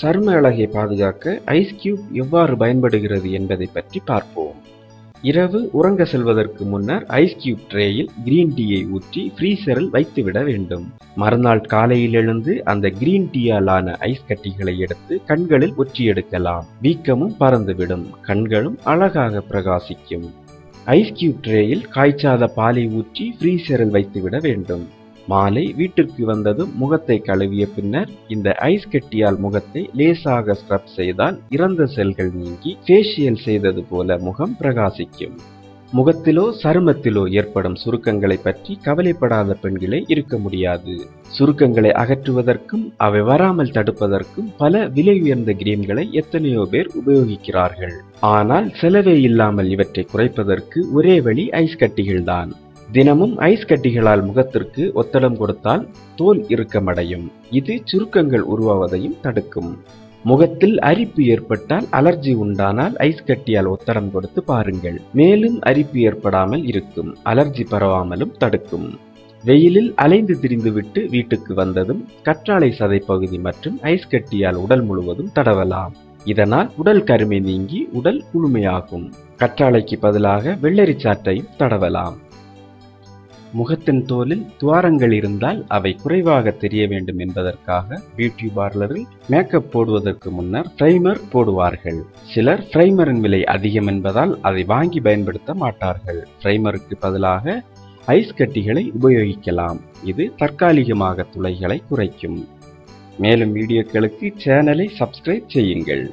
சரும அழகை பாதுகாக்க ஐஸ் கியூப் எவ்வாறு பயன்படுகிறது என்பதை பற்றி பார்ப்போம். இரவு உறங்க செல்வதற்கு முன்னர் ஐஸ் கியூப் ட்ரேயில் கிரீன் டீயை ஊற்றி ஃப்ரீசரில் வைத்துவிட வேண்டும். மறுநாள் காலையில் எழுந்து அந்த கிரீன் டீயாலான ஐஸ் கட்டிகளை எடுத்து கண்களில் ஒற்றி எடுக்கலாம். வீக்கமும் பறந்துவிடும். கண்களும் அழகாக பிரகாசிக்கும். ஐஸ் கியூப் ட்ரேயில் காய்ச்சாத பாலை ஊற்றி ஃப்ரீசரில் வைத்துவிட வேண்டும். மாலை வீட்டிற்கு வந்ததும் முகத்தை கழுவிய பின்னர் இந்த ஐஸ் கட்டியால் முகத்தை லேசாக ஸ்க்ரப் செய்தால் இறந்த செல்கள் நீங்கி ஃபேஷியல் செய்தது போல முகம் பிரகாசிக்கும். முகத்திலோ சருமத்திலோ ஏற்படும் சுருக்கங்களை பற்றி கவலைப்படாத பெண்களே இருக்க முடியாது. சுருக்கங்களை அகற்றுவதற்கும் அவை வராமல் தடுப்பதற்கும் பல விலை உயர்ந்த கிரீம்களை எத்தனையோ பேர் உபயோகிக்கிறார்கள். ஆனால் செலவே இல்லாமல் இவற்றை குறைப்பதற்கு ஒரே வழி ஐஸ் கட்டிகள்தான் தினமும் ஐஸ் கட்டிகளால் முகத்திற்கு ஒத்தடம் கொடுத்தால் தோல் இறுக்கமடையும். இது சுருக்கங்கள் உருவாவதையும் தடுக்கும். முகத்தில் அரிப்பு ஏற்பட்டால் அலர்ஜி உண்டானால் ஐஸ் கட்டியால் ஒத்தடம் கொடுத்து பாருங்கள். மேலும் அரிப்பு ஏற்படாமல் இருக்கும். அலர்ஜி பரவாமலும் தடுக்கும். வெயிலில் அலைந்து திரிந்துவிட்டு வீட்டுக்கு வந்ததும் கற்றாழை சதை பகுதி மற்றும் ஐஸ் கட்டியால் உடல் முழுவதும் தடவலாம். இதனால் உடல் கருமை நீங்கி உடல் குளுமையாகும். கற்றாழைக்கு பதிலாக வெள்ளரிச்சாற்றையும் தடவலாம். முகத்தின் தோலில் துவாரங்கள் இருந்தால் அவை குறைவாக தெரிய வேண்டும் என்பதற்காக பியூட்டி பார்லரில் மேக்கப் போடுவதற்கு முன்னர் பிரைமர் போடுவார்கள். சிலர் பிரைமரின் விலை அதிகம் என்பதால் அதை வாங்கி பயன்படுத்த மாட்டார்கள். பிரைமருக்கு பதிலாக ஐஸ் கட்டிகளை உபயோகிக்கலாம். இது தற்காலிகமாக துளைகளை குறைக்கும். மேலும் வீடியோக்களுக்கு சேனலை சப்ஸ்கிரைப் செய்யுங்கள்.